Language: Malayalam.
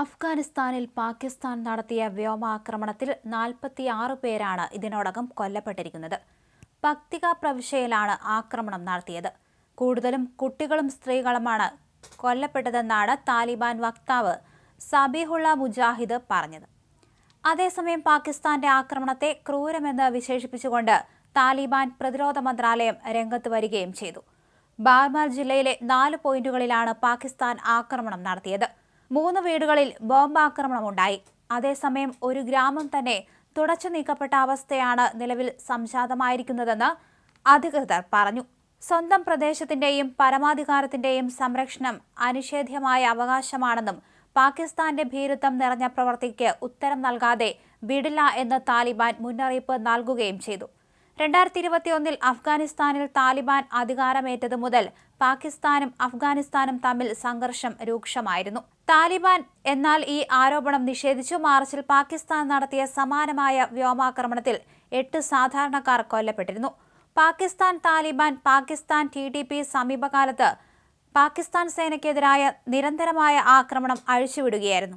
അഫ്ഗാനിസ്ഥാനിൽ പാകിസ്ഥാൻ നടത്തിയ വ്യോമാക്രമണത്തിൽ നാൽപ്പത്തിയാറ് പേരാണ് ഇതിനോടകം കൊല്ലപ്പെട്ടിരിക്കുന്നത്. പക്തിക പ്രവിശ്യയിലാണ് ആക്രമണം നടത്തിയത്. കൂടുതലും കുട്ടികളും സ്ത്രീകളുമാണ് കൊല്ലപ്പെട്ടതെന്നാണ് താലിബാൻ വക്താവ് സബീഹുള്ള മുജാഹിദ് പറഞ്ഞത്. അതേസമയം പാകിസ്ഥാന്റെ ആക്രമണത്തെ ക്രൂരമെന്ന് വിശേഷിപ്പിച്ചുകൊണ്ട് താലിബാൻ പ്രതിരോധ മന്ത്രാലയം രംഗത്ത് വരികയും ചെയ്തു. ബാർമാർ ജില്ലയിലെ നാല് പോയിന്റുകളിലാണ് പാകിസ്ഥാൻ ആക്രമണം നടത്തിയത്. മൂന്ന് വീടുകളിൽ ബോംബാക്രമണമുണ്ടായി. അതേസമയം ഒരു ഗ്രാമം തന്നെ തുടച്ചു നീക്കപ്പെട്ട അവസ്ഥയാണ് നിലവിൽ സംജാതമായിരിക്കുന്നതെന്ന് അധികൃതർ പറഞ്ഞു. സ്വന്തം പ്രദേശത്തിന്റെയും പരമാധികാരത്തിന്റെയും സംരക്ഷണം അനിഷേധ്യമായ അവകാശമാണെന്നും പാകിസ്ഥാന്റെ ഭീരുത്വം നിറഞ്ഞ പ്രവൃത്തിക്ക് ഉത്തരം നൽകാതെ വിടില്ല എന്ന് താലിബാൻ മുന്നറിയിപ്പ് നൽകുകയും ചെയ്തു. രണ്ടായിരത്തി ഇരുപത്തിയൊന്നിൽ അഫ്ഗാനിസ്ഥാനിൽ താലിബാൻ അധികാരമേറ്റതു മുതൽ പാകിസ്ഥാനും അഫ്ഗാനിസ്ഥാനും തമ്മിൽ സംഘർഷം രൂക്ഷമായിരുന്നു. താലിബാൻ എന്നാൽ ഈ ആരോപണം നിഷേധിച്ചു. മാർച്ചിൽ പാകിസ്ഥാൻ നടത്തിയ സമാനമായ വ്യോമാക്രമണത്തിൽ എട്ട് സാധാരണക്കാർ കൊല്ലപ്പെട്ടിരുന്നു. Pakistan Taliban Pakistan T D P സമീപകാലത്ത് പാകിസ്ഥാൻ സേനയ്ക്കെതിരായ നിരന്തരമായ ആക്രമണം അഴിച്ചുവിടുകയായിരുന്നു.